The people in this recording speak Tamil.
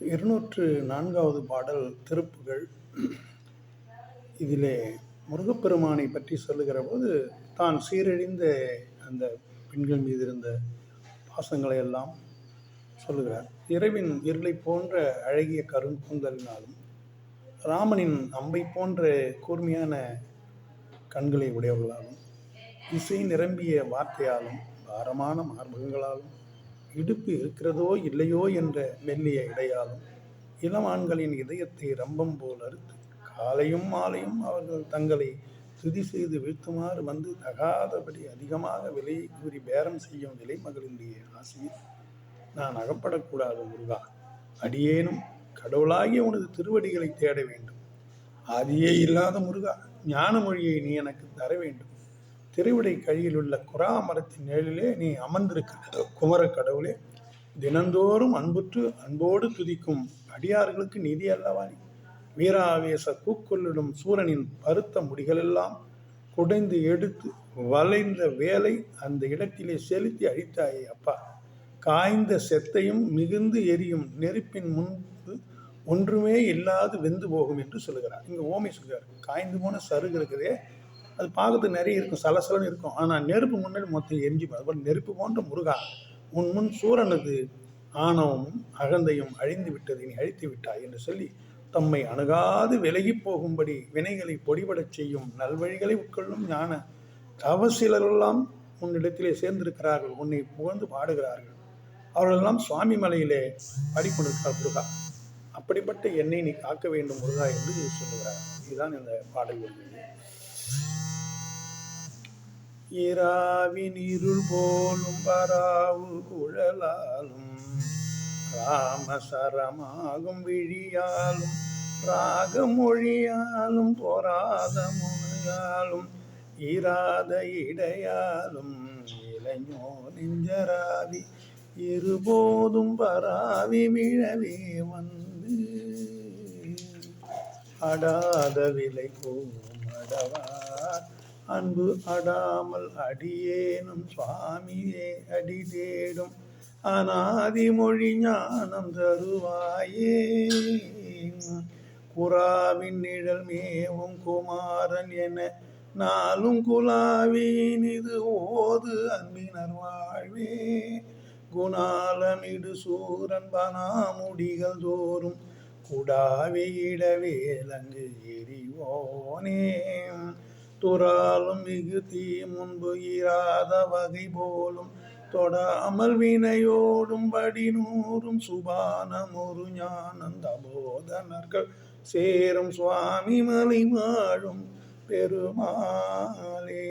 இருநூற்று நான்காவது பாடல் திருப்புகள். இதிலே முருகப்பெருமானை பற்றி சொல்லுகிற போது தான் சீரழிந்த அந்த பெண்கள் மீது இருந்த பாசங்களை எல்லாம் சொல்லுகிறார். இரவின் இருளை போன்ற அழகிய கருங்கூந்தலினாலும் ராமனின் அம்பை போன்ற கூர்மையான கண்களை உடையவர்களாலும் இசை நிரம்பிய வார்த்தையாலும் பாரமான மார்பகங்களாலும் இடுப்பு இருக்கிறதோ இல்லையோ என்ற மெல்லிய இடையாலும் இளமான்களின் இதயத்தை ரம்பம் போல் அறுத்து காலையும் மாலையும் அவர்கள் தங்களை துதி செய்து வீழ்த்துமாறு வந்து தகாதபடி அதிகமாக விலையை கூறி பேரம் செய்யும் விலை மகளினுடைய ஆசையில் நான் அகப்படக்கூடாது முருகா. அடியேனும் கடவுளாகிய உனது திருவடிகளை தேட வேண்டும். ஆதியே இல்லாத முருகா ஞான மொழியை நீ எனக்கு தர வேண்டும். திருவிடை கையில் உள்ள குரா மரத்தின் நிழலிலே நீ அமர்ந்திருக்கிற குமர கடவுளே தினந்தோறும் அன்புற்று அன்போடு துதிக்கும் அடியார்களுக்கு நிதி அல்லவா நீ? வீராவேச கூக்கொள்ளிடும் சூரனின் பருத்த முடிகளெல்லாம் குடைந்து எடுத்து வளைந்த வேலை அந்த இடத்திலே செலுத்தி அழித்தாயே அப்பா. காய்ந்த செத்தையும் மிகுந்து எரியும் நெருப்பின் முன்பு ஒன்றுமே இல்லாது வெந்து போகும் என்று சொல்லுகிறார். இங்கே ஓமை சொல்கிறார். காய்ந்து போன சருகு இருக்குதே அது பார்க்கறதுக்கு நிறைய இருக்கும் சலசலன்னு இருக்கும். ஆனால் நெருப்பு முன்னாடி மொத்தம் எரிஞ்சு அதுபோல் நெருப்பு போன்ற முருகா உன் முன் சூரனது ஆணவமும் அகந்தையும் அழிந்து விட்டது நீ அழித்து விட்டாய் என்று சொல்லி தம்மை அணுகாது விலகி போகும்படி வினைகளை பொடிபடச் செய்யும் நல்வழிகளை உட்கொள்ளும் ஞான தவசிலரெல்லாம் உன்னிடத்திலே சேர்ந்திருக்கிறார்கள் உன்னை புகழ்ந்து பாடுகிறார்கள். அவர்களெல்லாம் சுவாமி மலையிலே பாடிக்கொண்டிருக்கிறார் முருகா. அப்படிப்பட்ட என்னை நீ காக்க வேண்டும் முருகா என்று சொல்லுகிறார். இதுதான் இந்த பாடல். இராவின் இருள் போலும் வராவு குழலாலும் ராமசரமாகும் விழியாலும் ராகமொழியாலும் பொறாத முனையாலும் இராத இடையாலும் இளைஞோ நெஞ்சராவி இருபோதும் பராவி விழவே வந்து. அடாத விலை கோமடவார் அன்பு அடாமல் அடியேனும் சுவாமியே அடி தேடும் அநாதி மொழி ஞானம் தருவாயே. குறாவின் நிழல் மேவும் குமாரன் என நாளும் குலாவின் இது ஓது அன்பினர் வாழ்வே. குணாலமிடு சூரன் பனாமுடிகள் தோறும் குடாவியிடவே லங்கு எரிவோனே. துறாலும் மிகு தீ முன்பு இராத வகை போலும் தொடாமல் வினையோடும்படி நூறும் சுபானம் ஒரு ஞானந்த போதனர்கள் சேரும் சுவாமி மலை வாழும் பெருமாளே.